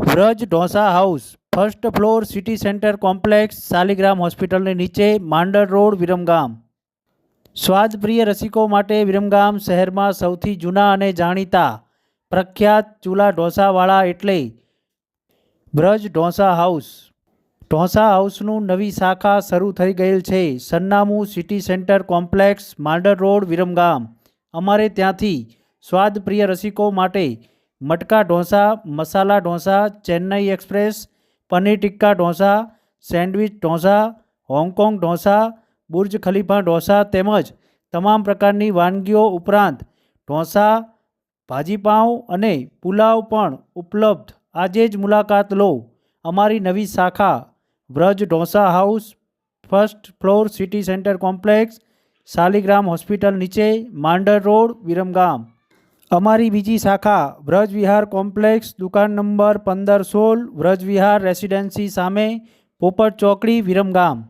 Vraj dosa house, first floor city centre complex Shaligram હોસ્પિટલની નીચે Mandar road, Viramgam. સ્વાદપ્રિય રસિકો માટે વિરમગામ શહેરમાં સૌથી જૂના અને જાણીતા પ્રખ્યાત ચૂલા ઢોસાવાળા એટલે બ્રજ ઢોસા હાઉસ. ઢોસા હાઉસનું નવી શાખા શરૂ થઈ ગયેલ છે. સરનામું city centre complex Mandar road, Viramgam. અમારે ત્યાંથી સ્વાદપ્રિય રસિકો માટે મટકા dosa, masala dosa, Chennai express, paneer tikka dosa, sandwich dosa, Hong Kong dosa, Burj Khalifa dosa તેમજ તમામ પ્રકારની વાનગીઓ ઉપરાંત ઢોસા ભાજીપાઉં અને પુલાવ પણ ઉપલબ્ધ. આજે જ મુલાકાત લો અમારી નવી શાખા, Vraj dosa house, first floor city centre complex Shaligram hospital નીચે, માંડર રોડ, વિરમગામ. અમારી બીજી શાખા વ્રજ વિહાર કોમ્પ્લેક્સ, દુકાન નંબર પંદર સોળ વ્રજ વિહાર રેસિડેન્સી સામે, પોપટ ચોકડી, વિરમગામ.